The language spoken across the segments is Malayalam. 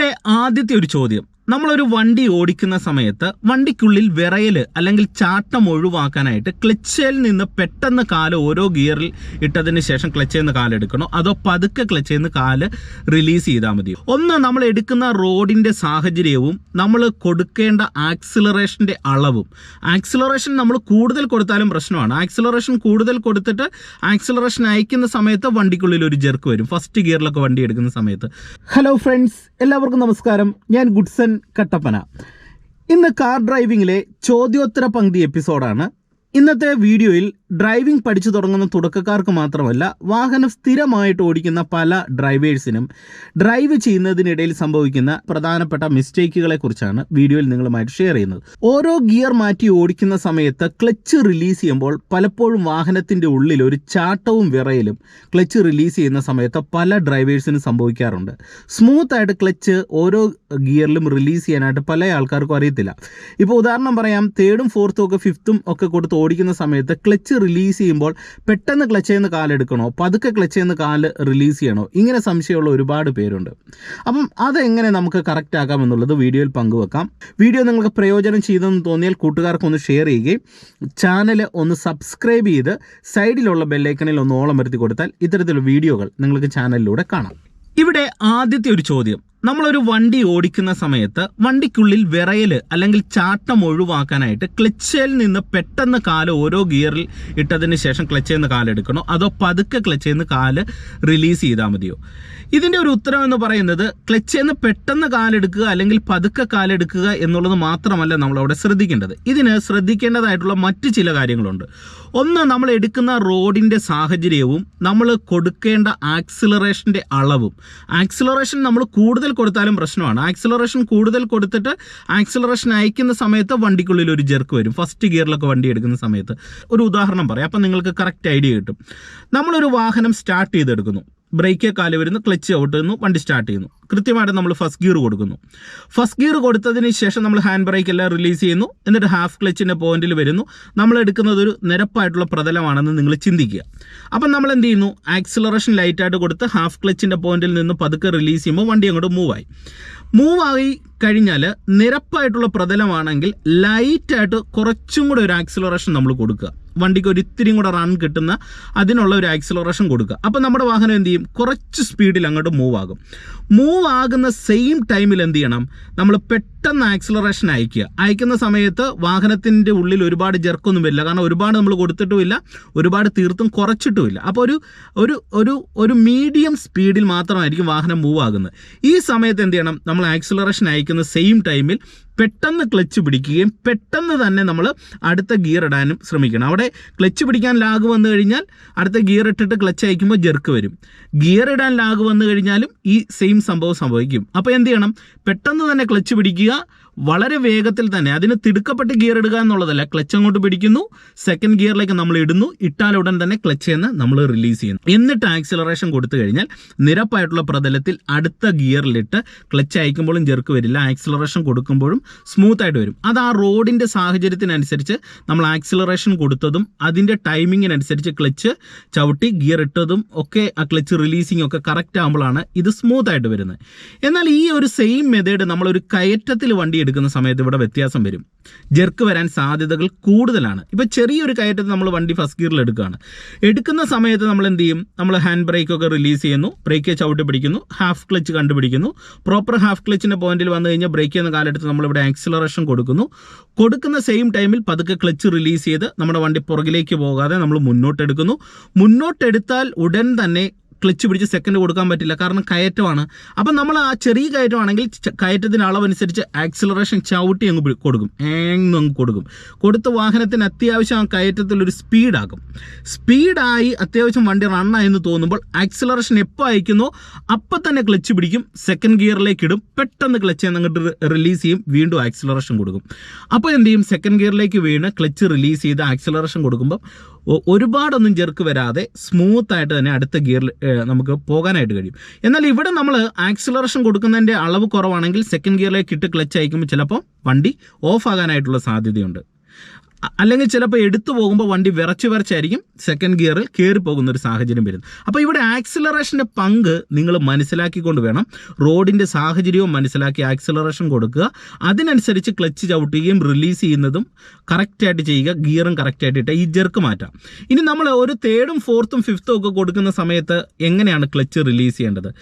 ഇവിടെ ആദ്യത്തെ ഒരു ചോദ്യം. നമ്മളൊരു വണ്ടി ഓടിക്കുന്ന സമയത്ത് വണ്ടിക്കുള്ളിൽ വിറയൽ അല്ലെങ്കിൽ ചാട്ടം ഒഴിവാക്കാനായിട്ട് ക്ലച്ചിൽ നിന്ന് പെട്ടെന്ന് കാൽ ഓരോ ഗിയറിൽ ഇട്ടതിന് ശേഷം ക്ലച്ചിൽ നിന്ന് കാലെടുക്കണോ അതോ പതുക്കെ ക്ലച്ചിൽ നിന്ന് കാൽ റിലീസ് ചെയ്താൽ മതി ഒന്ന് നമ്മൾ എടുക്കുന്ന റോഡിന്റെ സാഹചര്യവും നമ്മൾ കൊടുക്കേണ്ട ആക്സിലറേഷന്റെ അളവും. ആക്സിലറേഷൻ നമ്മൾ കൂടുതൽ കൊടുത്താലും പ്രശ്നമാണ്. ആക്സിലറേഷൻ കൂടുതൽ കൊടുത്തിട്ട് ആക്സിലറേഷൻ അയക്കുന്ന സമയത്ത് വണ്ടിക്കുള്ളിൽ ഒരു ജെർക്ക് വരും. ഫസ്റ്റ് ഗിയറിലൊക്കെ വണ്ടി എടുക്കുന്ന സമയത്ത്. ഹലോ ഫ്രണ്ട്സ് എല്ലാവർക്കും നമസ്കാരം. ഞാൻ ഗുഡ്സൺ. കട്ടപ്പന. ഇന്ന് കാർ ഡ്രൈവിംഗിലെ ചോദ്യോത്തര പങ്ക്തി എപ്പിസോഡാണ് ഇന്നത്തെ വീഡിയോയിൽ ഡ്രൈവിംഗ് പഠിച്ചു തുടങ്ങുന്ന തുടക്കക്കാർക്ക് മാത്രമല്ല വാഹനം സ്ഥിരമായിട്ട് ഓടിക്കുന്ന പല ഡ്രൈവേഴ്സിനും ഡ്രൈവ് ചെയ്യുന്നതിനിടയിൽ സംഭവിക്കുന്ന പ്രധാനപ്പെട്ട മിസ്റ്റേക്കുകളെ കുറിച്ചാണ് വീഡിയോയിൽ നിങ്ങളുമായിട്ട് ഷെയർ ചെയ്യുന്നത്. ഓരോ ഗിയർ മാറ്റി ഓടിക്കുന്ന സമയത്ത് ക്ലച്ച് റിലീസ് ചെയ്യുമ്പോൾ പലപ്പോഴും വാഹനത്തിന്റെ ഉള്ളിൽ ഒരു ചാട്ടവും വിറയലും ക്ലച്ച് റിലീസ് ചെയ്യുന്ന സമയത്ത് പല ഡ്രൈവേഴ്സിനും സംഭവിക്കാറുണ്ട്. സ്മൂത്ത് ആയിട്ട് ക്ലച്ച് ഓരോ ഗിയറിലും റിലീസ് ചെയ്യാനായിട്ട് പല ആൾക്കാർക്കും അറിയത്തില്ല. ഇപ്പോൾ ഉദാഹരണം പറയാം തേർഡും ഫോർത്തും ഒക്കെ ഫിഫ്ത്തും ഒക്കെ കൊടുത്ത് ഓടിക്കുന്ന സമയത്ത് ക്ലച്ച് റിലീസ് ചെയ്യുമ്പോൾ പെട്ടെന്ന് ക്ലച്ച് ചെയ്യുന്ന കാലെടുക്കണോ പതുക്കെ ക്ലച്ച് ചെയ്യുന്ന കാൽ റിലീസ് ചെയ്യണോ? ഇങ്ങനെ സംശയമുള്ള ഒരുപാട് പേരുണ്ട്. അപ്പം അതെങ്ങനെ നമുക്ക് കറക്റ്റ് ആക്കാം എന്നുള്ളത് വീഡിയോയിൽ പങ്കുവെക്കാം. വീഡിയോ നിങ്ങൾക്ക് പ്രയോജനം ചെയ്തെന്ന് തോന്നിയാൽ കൂട്ടുകാർക്ക് ഒന്ന് ഷെയർ ചെയ്യുകയും ചാനൽ ഒന്ന് സബ്സ്ക്രൈബ് ചെയ്ത് സൈഡിലുള്ള ബെല്ലൈക്കണിൽ ഒന്ന് ഓളം വരുത്തി കൊടുത്താൽ ഇത്തരത്തിലുള്ള വീഡിയോകൾ നിങ്ങൾക്ക് ചാനലിലൂടെ കാണാം. ഇവിടെ ആദ്യത്തെ ഒരു ചോദ്യം. നമ്മളൊരു വണ്ടി ഓടിക്കുന്ന സമയത്ത് വണ്ടിക്കുള്ളിൽ വിറയൽ അല്ലെങ്കിൽ ചാട്ടം ഒഴിവാക്കാനായിട്ട് ക്ലച്ചിൽ നിന്ന് പെട്ടെന്ന് കാൽ ഓരോ ഗിയറിൽ ഇട്ടതിന് ശേഷം ക്ലച്ചിൽ നിന്ന് കാലെടുക്കണോ? അതോ പതുക്കെ ക്ലച്ചിൽ നിന്ന് കാൽ റിലീസ് ചെയ്താൽ മതിയോ? ഇതിന്റെ ഒരു ഉത്തരം എന്ന് പറയുന്നത് ക്ലച്ചിൽ നിന്ന് പെട്ടെന്ന് കാലെടുക്കുക അല്ലെങ്കിൽ പതുക്കെ കാലെടുക്കുക എന്നുള്ളത് മാത്രമല്ല നമ്മൾ അവിടെ ശ്രദ്ധിക്കേണ്ടത്. ഇതിന് ശ്രദ്ധിക്കേണ്ടതായിട്ടുള്ള മറ്റ് ചില കാര്യങ്ങളുണ്ട്. ഒന്ന് നമ്മൾ എടുക്കുന്ന റോഡിന്റെ സാഹചര്യവും നമ്മൾ കൊടുക്കേണ്ട ആക്സിലറേഷന്റെ അളവും. ആക്സിലറേഷൻ നമ്മൾ കൂടുതൽ കൊടുത്താലും പ്രശ്നമാണ്. ആക്സിലറേഷൻ കൂടുതൽ കൊടുത്തിട്ട് ആക്സിലറേഷൻ അയക്കുന്ന സമയത്ത് വണ്ടിക്കുള്ളിൽ ഒരു ജെർക്ക് വരും. ഫസ്റ്റ് ഗിയറിലൊക്കെ വണ്ടി എടുക്കുന്ന സമയത്ത്. ഒരു ഉദാഹരണം പറയാം. അപ്പം നിങ്ങൾക്ക് കറക്റ്റ് ഐഡിയ കിട്ടും. നമ്മളൊരു വാഹനം സ്റ്റാർട്ട് ചെയ്തെടുക്കുന്നു. ബ്രേക്ക് കാൽ വരുന്നു ക്ലച്ച് ഔട്ട് ചെയ്യുന്നു വണ്ടി സ്റ്റാർട്ട് ചെയ്യുന്നു. കൃത്യമായിട്ട് നമ്മൾ ഫസ്റ്റ് ഗിയർ കൊടുക്കുന്നു. ഫസ്റ്റ് ഗിയർ കൊടുത്തതിന് ശേഷം നമ്മൾ ഹാൻഡ് ബ്രേക്ക് എല്ലാം റിലീസ് ചെയ്യുന്നു. എന്നിട്ട് ഹാഫ് ക്ലച്ചിന്റെ പോയിന്റിൽ വരുന്നു. നമ്മൾ എടുക്കുന്നത് ഒരു നിരപ്പായിട്ടുള്ള പ്രതലമാണെന്ന് നിങ്ങൾ ചിന്തിക്കുക. അപ്പം നമ്മൾ എന്ത് ചെയ്യുന്നു? ആക്സിലറേഷൻ ലൈറ്റായിട്ട് കൊടുത്ത് ഹാഫ് ക്ലച്ചിന്റെ പോയിന്റിൽ നിന്ന് പതുക്കെ റിലീസ് ചെയ്യുമ്പോൾ വണ്ടി അങ്ങോട്ട് മൂവായി മൂവായി കഴിഞ്ഞാൽ നിരപ്പായിട്ടുള്ള പ്രതലമാണെങ്കിൽ ലൈറ്റായിട്ട് കുറച്ചും കൂടെ ഒരു ആക്സിലറേഷൻ നമ്മൾ കൊടുക്കുക. വണ്ടിക്ക് ഒരു ഇത്തിരിയും കൂടെ റൺ കിട്ടുന്ന അതിനുള്ള ഒരു ആക്സിലറേഷൻ കൊടുക്കുക. അപ്പോൾ നമ്മുടെ വാഹനം എന്ത് ചെയ്യും? കുറച്ച് സ്പീഡിൽ അങ്ങോട്ട് മൂവ് ആകും. മൂവ് ആകുന്ന സെയിം ടൈമിൽ എന്ത് ചെയ്യണം? നമ്മൾ പെട്ടെന്ന് ആക്സിലറേഷൻ അയക്കുക അയക്കുന്ന സമയത്ത് വാഹനത്തിന്റെ ഉള്ളിൽ ഒരുപാട് ജെർക്കൊന്നും വരില്ല. കാരണം ഒരുപാട് നമ്മൾ കൊടുത്തിട്ടുമില്ല ഒരുപാട് തീർത്തും കുറച്ചിട്ടുമില്ല. അപ്പോൾ ഒരു ഒരു ഒരു ഒരു മീഡിയം സ്പീഡിൽ മാത്രമായിരിക്കും വാഹനം മൂവ് ആകുന്നത്. ഈ സമയത്ത് എന്ത് ചെയ്യണം? നമ്മൾ ആക്സിലറേഷൻ അയക്കുന്ന സെയിം ടൈമിൽ പെട്ടെന്ന് ക്ലച്ച് പിടിക്കുകയും പെട്ടെന്ന് തന്നെ നമ്മൾ അടുത്ത ഗിയർ ഇടാനും ശ്രമിക്കണം. അവിടെ ക്ലച്ച് പിടിക്കാൻ ലാഗ് വന്നു കഴിഞ്ഞാൽ അടുത്ത ഗിയർ ഇട്ടിട്ട് ക്ലച്ച് അയക്കുമ്പോൾ ജെർക്ക് വരും. ഗിയർ ഇടാൻ ലാഗ് വന്നു കഴിഞ്ഞാലും ഈ സെയിം സംഭവം സംഭവിക്കും. അപ്പോൾ എന്ത് ചെയ്യണം? പെട്ടെന്ന് തന്നെ ക്ലച്ച് പിടിക്കുക വളരെ വേഗത്തിൽ തന്നെ അതിന് തിടുക്കപ്പെട്ട് ഗിയർ ഇടുക എന്നുള്ളതല്ല. ക്ലച്ച് അങ്ങോട്ട് പിടിക്കുന്നു. സെക്കൻഡ് ഗിയറിലേക്ക് നമ്മൾ ഇടുന്നു. ഇട്ടാൽ ഉടൻ തന്നെ ക്ലച്ച് എന്ന് നമ്മൾ റിലീസ് ചെയ്യുന്നു. എന്നിട്ട് ആക്സിലറേഷൻ കൊടുത്തു കഴിഞ്ഞാൽ നിരപ്പായിട്ടുള്ള പ്രതലത്തിൽ അടുത്ത ഗിയറിലിട്ട് ക്ലച്ച് അയക്കുമ്പോഴും ജെർക്ക് വരില്ല. ആക്സിലറേഷൻ കൊടുക്കുമ്പോഴും സ്മൂത്ത് ആയിട്ട് വരും. അത് ആ റോഡിന്റെ സാഹചര്യത്തിനനുസരിച്ച് നമ്മൾ ആക്സിലറേഷൻ കൊടുത്തതും അതിന്റെ ടൈമിങ്ങിനനുസരിച്ച് ക്ലച്ച് ചവിട്ടി ഗിയർ ഇട്ടതും ഒക്കെ ആ ക്ലച്ച് റിലീസിങ് ഒക്കെ കറക്റ്റ് ആകുമ്പോഴാണ് ഇത് സ്മൂത്ത് ആയിട്ട് വരുന്നത്. എന്നാൽ ഈ ഒരു സെയിം മെത്തേഡ് നമ്മൾ ഒരു കയറ്റത്തിൽ വണ്ടി എടുക്കുന്ന സമയത്ത് ഇവിടെ വ്യത്യാസം വരും. ജെർക്ക് വരാൻ സാധ്യതകൾ കൂടുതലാണ്. ഇപ്പോൾ ചെറിയൊരു കയറ്റത്തിൽ നമ്മൾ വണ്ടി ഫസ്റ്റ് ഗിയറിൽ എടുക്കുകയാണ്. എടുക്കുന്ന സമയത്ത് നമ്മൾ എന്ത് ചെയ്യും? നമ്മൾ ഹാൻഡ് ബ്രേക്ക് ഒക്കെ റിലീസ് ചെയ്യുന്നു. ബ്രേക്ക് ചവിട്ടി പിടിക്കുന്നു. ഹാഫ് ക്ലച്ച് കണ്ടുപിടിക്കുന്നു. പ്രോപ്പർ ഹാഫ് ക്ലച്ചിന്റെ പോയിന്റിൽ വന്നു കഴിഞ്ഞാൽ ബ്രേക്ക് ചെയ്യുന്ന കാലെടുത്ത് നമ്മളിവിടെ ആക്സിലറേഷൻ കൊടുക്കുന്നു. കൊടുക്കുന്ന സെയിം ടൈമിൽ പതുക്കെ ക്ലച്ച് റിലീസ് ചെയ്ത് നമ്മുടെ വണ്ടി പുറകിലേക്ക് പോകാതെ നമ്മൾ മുന്നോട്ടെടുക്കുന്നു. മുന്നോട്ടെടുത്താൽ ഉടൻ തന്നെ ക്ലച്ച് പിടിച്ച് സെക്കൻഡ് കൊടുക്കാൻ പറ്റില്ല. കാരണം കയറ്റമാണ്. അപ്പം നമ്മൾ ആ ചെറിയ കയറ്റമാണെങ്കിൽ കയറ്റത്തിന് അളവനുസരിച്ച് ആക്സിലറേഷൻ ചവിട്ടി അങ്ങ് കൊടുക്കും. ഏങ്ങ് അങ്ങ് കൊടുക്കും. കൊടുത്ത വാഹനത്തിന് അത്യാവശ്യം ആ കയറ്റത്തിൽ ഒരു സ്പീഡാക്കും സ്പീഡായി അത്യാവശ്യം വണ്ടി റണ്ണായെന്ന് തോന്നുമ്പോൾ ആക്സിലറേഷൻ എപ്പോൾ അയക്കുന്നോ അപ്പം തന്നെ ക്ലച്ച് പിടിക്കും. സെക്കൻഡ് ഗിയറിലേക്ക് ഇടും. പെട്ടെന്ന് ക്ലച്ച് അങ്ങോട്ട് റിലീസ് ചെയ്യും. വീണ്ടും ആക്സിലറേഷൻ കൊടുക്കും. അപ്പോൾ എന്ത് ചെയ്യും? സെക്കൻഡ് ഗിയറിലേക്ക് വീണ് ക്ലച്ച് റിലീസ് ചെയ്ത് ആക്സിലറേഷൻ കൊടുക്കുമ്പോൾ ഒരുപാടൊന്നും ജെർക്ക് വരാതെ സ്മൂത്ത് ആയിട്ട് തന്നെ അടുത്ത ഗിയറിൽ നമുക്ക് പോകാനായിട്ട് കഴിയും. എന്നാൽ ഇവിടെ നമ്മൾ ആക്സിലറേഷൻ കൊടുക്കുന്നതിന്റെ അളവ് കുറവാണെങ്കിൽ സെക്കൻഡ് ഗിയറിലേക്ക് ഇട്ട് ക്ലച്ച് അയക്കുമ്പോൾ ചിലപ്പോൾ വണ്ടി ഓഫ് ആകാനായിട്ടുള്ള സാധ്യതയുണ്ട്. അല്ലെങ്കിൽ ചിലപ്പോൾ എടുത്തു പോകുമ്പോൾ വണ്ടി വിറച്ച് വിറച്ചായിരിക്കും സെക്കൻഡ് ഗിയറിൽ കയറി പോകുന്ന ഒരു സാഹചര്യം വരുന്നത്. അപ്പോൾ ഇവിടെ ആക്സിലറേഷന്റെ പങ്ക് നിങ്ങൾ മനസ്സിലാക്കിക്കൊണ്ട് വേണം. റോഡിന്റെ സാഹചര്യവും മനസ്സിലാക്കി ആക്സിലറേഷൻ കൊടുക്കുക. അതിനനുസരിച്ച് ക്ലച്ച് ചവിട്ടുകയും റിലീസ് ചെയ്യുന്നതും കറക്റ്റായിട്ട് ചെയ്യുക ഗിയറും കറക്റ്റായിട്ട് ഇട്ട് ഈ ജെർക്ക് മാറ്റാം. ഇനി നമ്മൾ ഒരു തേർഡും ഫോർത്തും ഫിഫ്ത്തും ഒക്കെ കൊടുക്കുന്ന സമയത്ത് എങ്ങനെയാണ് ക്ലച്ച് റിലീസ് ചെയ്യേണ്ടത്?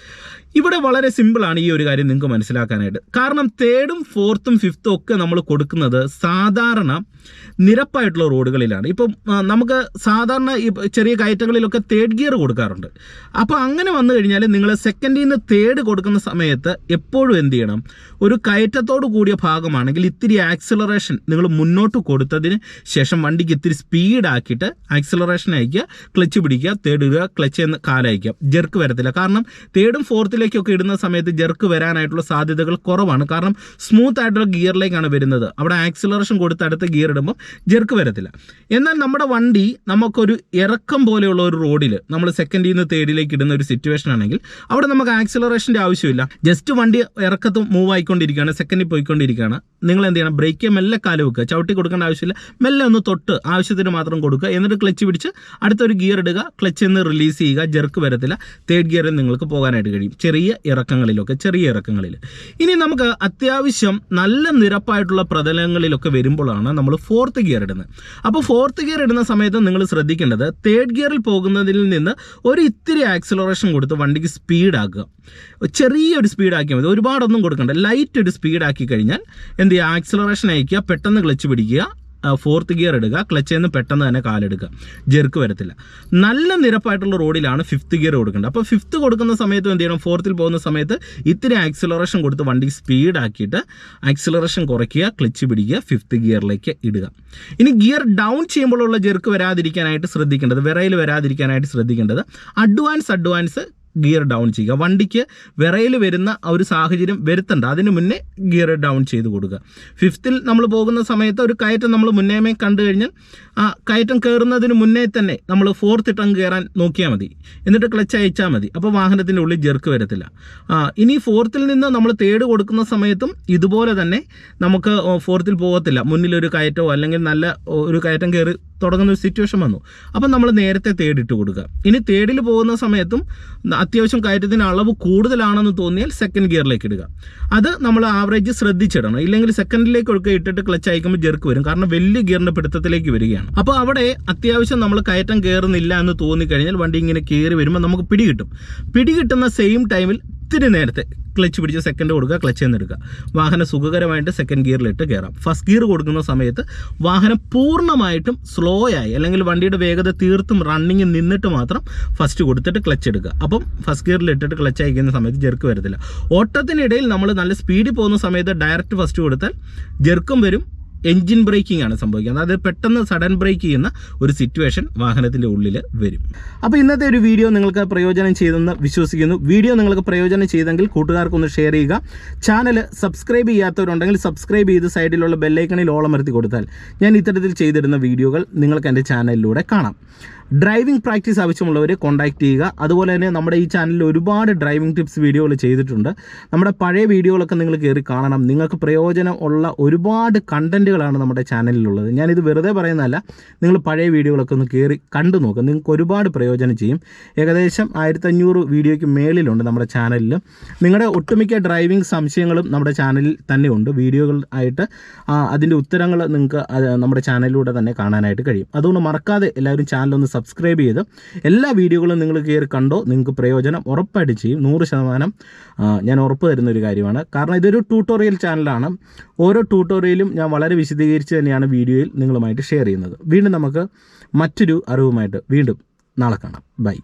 ഇവിടെ വളരെ സിമ്പിളാണ് ഈ ഒരു കാര്യം നിങ്ങൾക്ക് മനസ്സിലാക്കാനായിട്ട്. കാരണം തേർഡും ഫോർത്തും ഫിഫ്ത്തും ഒക്കെ നമ്മൾ കൊടുക്കുന്നത് സാധാരണ നിരപ്പായിട്ടുള്ള റോഡുകളിലാണ്. ഇപ്പം നമുക്ക് സാധാരണ ചെറിയ കയറ്റങ്ങളിലൊക്കെ തേർഡ് ഗിയർ കൊടുക്കാറുണ്ട്. അപ്പോൾ അങ്ങനെ വന്നു കഴിഞ്ഞാൽ നിങ്ങൾ സെക്കൻഡിൽ നിന്ന് തേർഡ് കൊടുക്കുന്ന സമയത്ത് എപ്പോഴും എന്ത് ചെയ്യണം? ഒരു കയറ്റത്തോട് കൂടിയ ഭാഗമാണെങ്കിൽ ഇത്തിരി ആക്സിലറേഷൻ നിങ്ങൾ മുന്നോട്ട് കൊടുത്തതിന് ശേഷം വണ്ടിക്ക് ഇത്തിരി സ്പീഡാക്കിയിട്ട് ആക്സിലറേഷൻ അയക്കുക ക്ലച്ച് പിടിക്കുക തേർഡ് ഇടുക ക്ലച്ച് എന്ന് കാലയക്കുക ജെർക്ക് വരത്തില്ല. കാരണം തേർഡും ഫോർത്തിലേക്കൊക്കെ ഇടുന്ന സമയത്ത് ജെർക്ക് വരാനായിട്ടുള്ള സാധ്യതകൾ കുറവാണ്. കാരണം സ്മൂത്ത് ആയിട്ടുള്ള ഗിയറിലേക്കാണ് വരുന്നത്. അവിടെ ആക്സിലറേഷൻ കൊടുത്ത് അടുത്ത ഗിയർ ഇടുമ്പോൾ ജെർക്ക് വരത്തില്ല. എന്നാൽ നമ്മുടെ വണ്ടി നമുക്കൊരു ഇറക്കം പോലെയുള്ള ഒരു റോഡിൽ നമ്മൾ സെക്കൻഡിൽ നിന്ന് തേർഡിലേക്ക് ഇടുന്ന ഒരു സിറ്റുവേഷൻ ആണെങ്കിൽ അവിടെ നമുക്ക് ആക്സിലറേഷന്റെ ആവശ്യമില്ല. ജസ്റ്റ് വണ്ടി ഇറക്കത്ത് മൂവ് ആയിക്കൊണ്ടിരിക്കുകയാണ് സെക്കൻഡിൽ പോയിക്കൊണ്ടിരിക്കുകയാണ്. നിങ്ങൾ എന്ത് ചെയ്യണം? ബ്രേക്ക് മെല്ലെ കാൽ വെക്കുക. ചവിട്ടി കൊടുക്കേണ്ട ആവശ്യമില്ല. മെല്ലെ ഒന്ന് തൊട്ട് ആവശ്യത്തിന് മാത്രം കൊടുക്കുക. എന്നിട്ട് ക്ലച്ച് പിടിച്ച് അടുത്തൊരു ഗിയർ ഇടുക. ക്ലച്ച് നിന്ന് റിലീസ് ചെയ്യുക. ജെർക്ക് വരത്തില്ല. തേർഡ് ഗിയറിൽ നിങ്ങൾക്ക് പോകാനായിട്ട് കഴിയും. ചെറിയ ഇറക്കങ്ങളിലൊക്കെ ചെറിയ ഇറക്കങ്ങളിൽ. ഇനി നമുക്ക് അത്യാവശ്യം നല്ല നിരപ്പായിട്ടുള്ള പ്രതലങ്ങളിലൊക്കെ വരുമ്പോഴാണ് നമ്മൾ ഫോർത്ത് ഗിയർ ഇടുന്നത്. അപ്പോൾ ഫോർത്ത് ഗിയർ ഇടുന്ന സമയത്ത് നിങ്ങൾ ശ്രദ്ധിക്കേണ്ടത് തേർഡ് ഗിയറിൽ പോകുന്നതിൽ നിന്ന് ഒരു ഇത്തിരി ആക്സിലറേഷൻ കൊടുത്ത് വണ്ടിക്ക് സ്പീഡാക്കുക ചെറിയൊരു സ്പീഡാക്കിയാൽ മതി. ഒരുപാടൊന്നും കൊടുക്കണ്ട. ലൈറ്റ് ഒരു സ്പീഡാക്കി കഴിഞ്ഞാൽ എന്ത് ചെയ്യുക? ആക്സിലറേഷൻ അയക്കുക പെട്ടെന്ന് ക്ലച്ച് പിടിക്കുക. ഫോർത്ത് ഗിയർ ഇടുക. ക്ലച്ചിൽ നിന്ന് പെട്ടെന്ന് തന്നെ കാലെടുക്കുക. ജെർക്ക് വരത്തില്ല. നല്ല നിരപ്പായിട്ടുള്ള റോഡിലാണ് ഫിഫ്ത്ത് ഗിയർ കൊടുക്കേണ്ടത്. അപ്പോൾ ഫിഫ്ത്ത് കൊടുക്കുന്ന സമയത്ത് എന്ത് ചെയ്യണം? ഫോർത്തിൽ പോകുന്ന സമയത്ത് ഇത്തിരി ആക്സിലറേഷൻ കൊടുത്ത് വണ്ടി സ്പീഡാക്കിയിട്ട് ആക്സിലറേഷൻ കുറയ്ക്കുക ക്ലച്ച് പിടിക്കുക ഫിഫ്ത്ത് ഗിയറിലേക്ക് ഇടുക. ഇനി ഗിയർ ഡൗൺ ചെയ്യുമ്പോഴുള്ള ജെർക്ക് വരാതിരിക്കാനായിട്ട് ശ്രദ്ധിക്കേണ്ടത് വിറയിൽ വരാതിരിക്കാനായിട്ട് ശ്രദ്ധിക്കേണ്ടത് അഡ്വാൻസ് അഡ്വാൻസ് ഗിയർ ഡൗൺ ചെയ്യുക. വണ്ടിക്ക് വിറയിൽ വരുന്ന ആ ഒരു സാഹചര്യം വരുത്തണ്ട. അതിന് മുന്നേ ഗിയർ ഡൗൺ ചെയ്ത് കൊടുക്കുക. ഫിഫ്ത്തിൽ നമ്മൾ പോകുന്ന സമയത്ത് ഒരു കയറ്റം നമ്മൾ മുന്നേമേ കണ്ടു കഴിഞ്ഞാൽ ആ കയറ്റം കയറുന്നതിന് മുന്നേ തന്നെ നമ്മൾ ഫോർത്ത് ഇട്ടം കയറാൻ നോക്കിയാൽ മതി. എന്നിട്ട് ക്ലച്ച് അയച്ചാൽ മതി. അപ്പോൾ വാഹനത്തിന്റെ ഉള്ളിൽ ജെർക്ക് വരത്തില്ല. ഇനി ഫോർത്തിൽ നിന്ന് നമ്മൾ തേർഡ് കൊടുക്കുന്ന സമയത്തും ഇതുപോലെ തന്നെ നമുക്ക് ഫോർത്തിൽ പോകത്തില്ല. മുന്നിലൊരു കയറ്റമോ അല്ലെങ്കിൽ നല്ല ഒരു കയറ്റം കയറി തുടങ്ങുന്ന ഒരു സിറ്റുവേഷൻ വന്നു. അപ്പം നമ്മൾ നേരത്തെ തേടിട്ട് കൊടുക്കുക. ഇനി തേടിൽ പോകുന്ന സമയത്തും അത്യാവശ്യം കയറ്റത്തിന് അളവ് കൂടുതലാണെന്ന് തോന്നിയാൽ സെക്കൻഡ് ഗിയറിലേക്ക് ഇടുക. അത് നമ്മൾ ആവറേജ് ശ്രദ്ധിച്ചിടണം. ഇല്ലെങ്കിൽ സെക്കൻഡിലേക്ക് ഒക്കെ ഇട്ടിട്ട് ക്ലച്ച് അയക്കുമ്പോൾ ജെർക്ക് വരും. കാരണം വലിയ ഗിയറിന്റെ പിടുത്തത്തിലേക്ക് വരികയാണ്. അപ്പോൾ അവിടെ അത്യാവശ്യം നമ്മൾ കയറ്റം കയറുന്നില്ല എന്ന് തോന്നിക്കഴിഞ്ഞാൽ വണ്ടി ഇങ്ങനെ കയറി വരുമ്പോൾ നമുക്ക് പിടികിട്ടും. പിടികിട്ടുന്ന പിടി കിട്ടുന്ന സെയിം ടൈമിൽ ഇത്തിരി നേരത്തെ ക്ലച്ച് പിടിച്ച് സെക്കൻഡ് കൊടുക്കുക ക്ലച്ച് എടുക്കുക. വാഹനം സുഖകരമായിട്ട് സെക്കൻഡ് ഗിയറിലിട്ട് കയറാം ഫസ്റ്റ് ഗിയർ കൊടുക്കുന്ന സമയത്ത് വാഹനം പൂർണമായിട്ടും സ്ലോ ആയി അല്ലെങ്കിൽ വണ്ടിയുടെ വേഗത തീർത്തും റണ്ണിങ് നിന്നിട്ട് മാത്രം ഫസ്റ്റ് കൊടുത്തിട്ട് ക്ലച്ച് എടുക്കുക. അപ്പം ഫസ്റ്റ് ഗിയറിൽ ഇട്ടിട്ട് ക്ലച്ച് അയക്കുന്ന സമയത്ത് ജെർക്ക് വരത്തില്ല. ഓട്ടത്തിനിടയിൽ നമ്മൾ നല്ല സ്പീഡിൽ പോകുന്ന സമയത്ത് ഡയറക്റ്റ് ഫസ്റ്റ് കൊടുത്താൽ ജെർക്കും വരും എൻജിൻ ബ്രേക്കിംഗ് ആണ് സംഭവിക്കുന്നത് അതായത് പെട്ടെന്ന് സഡൻ ബ്രേക്ക് ചെയ്യുന്ന ഒരു സിറ്റുവേഷൻ വാഹനത്തിന്റെ ഉള്ളിൽ വരും. അപ്പോൾ ഇന്നത്തെ ഒരു വീഡിയോ നിങ്ങൾക്ക് പ്രയോജനം ചെയ്തെന്ന് വിശ്വസിക്കുന്നു. വീഡിയോ നിങ്ങൾക്ക് പ്രയോജനം ചെയ്തെങ്കിൽ കൂട്ടുകാർക്കൊന്ന് ഷെയർ ചെയ്യുക. ചാനൽ സബ്സ്ക്രൈബ് ചെയ്യാത്തവരുണ്ടെങ്കിൽ സബ്സ്ക്രൈബ് ചെയ്ത് സൈഡിലുള്ള ബെല്ലൈക്കണിൽ ഓളമർത്തി കൊടുത്താൽ ഞാൻ ഇത്തരത്തിൽ ചെയ്തിരുന്ന വീഡിയോകൾ നിങ്ങൾക്ക് എന്റെ ചാനലിലൂടെ കാണാം. ഡ്രൈവിംഗ് പ്രാക്ടീസ് ആവശ്യമുള്ളവർ കോൺടാക്ട് ചെയ്യുക. അതുപോലെ തന്നെ നമ്മുടെ ഈ ചാനലിൽ ഒരുപാട് ഡ്രൈവിംഗ് ടിപ്സ് വീഡിയോകൾ ചെയ്തിട്ടുണ്ട്. നമ്മുടെ പഴയ വീഡിയോകളൊക്കെ നിങ്ങൾ കയറി കാണണം. നിങ്ങൾക്ക് പ്രയോജനം ഉള്ള ഒരുപാട് കണ്ടന്റുകളാണ് നമ്മുടെ ചാനലിലുള്ളത് ഞാനിത് വെറുതെ പറയുന്നതല്ല. നിങ്ങൾ പഴയ വീഡിയോകളൊക്കെ ഒന്ന് കയറി കണ്ടു നോക്കുക നിങ്ങൾക്ക് ഒരുപാട് പ്രയോജനം ചെയ്യും. ഏകദേശം ആയിരത്തഞ്ഞൂറ് വീഡിയോയ്ക്ക് മേളിലുണ്ട് നമ്മുടെ ചാനലിൽ നിങ്ങളുടെ ഒട്ടുമിക്ക ഡ്രൈവിംഗ് സംശയങ്ങളും നമ്മുടെ ചാനലിൽ തന്നെ ഉണ്ട്. വീഡിയോകൾ ആയിട്ട് അതിന്റെ ഉത്തരങ്ങൾ നിങ്ങൾക്ക് നമ്മുടെ ചാനലിലൂടെ തന്നെ കാണാനായിട്ട് കഴിയും. അതുകൊണ്ട് മറക്കാതെ എല്ലാവരും ചാനലൊന്ന് സബ്സ്ക്രൈബ് ചെയ്ത് എല്ലാ വീഡിയോകളും നിങ്ങൾ കയറി കണ്ടോ നിങ്ങൾക്ക് പ്രയോജനം ഉറപ്പായിട്ട് ചെയ്യും. നൂറ് ശതമാനം ഞാൻ ഉറപ്പ് തരുന്ന ഒരു കാര്യമാണ്. കാരണം ഇതൊരു ട്യൂട്ടോറിയൽ ചാനലാണ് ഓരോ ട്യൂട്ടോറിയലും ഞാൻ വളരെ വിശദീകരിച്ച് തന്നെയാണ് വീഡിയോയിൽ നിങ്ങളുമായിട്ട് ഷെയർ ചെയ്യുന്നത്. വീണ്ടും നമുക്ക് മറ്റൊരു അറിവുമായിട്ട് വീണ്ടും നാളെ കാണാം. ബൈ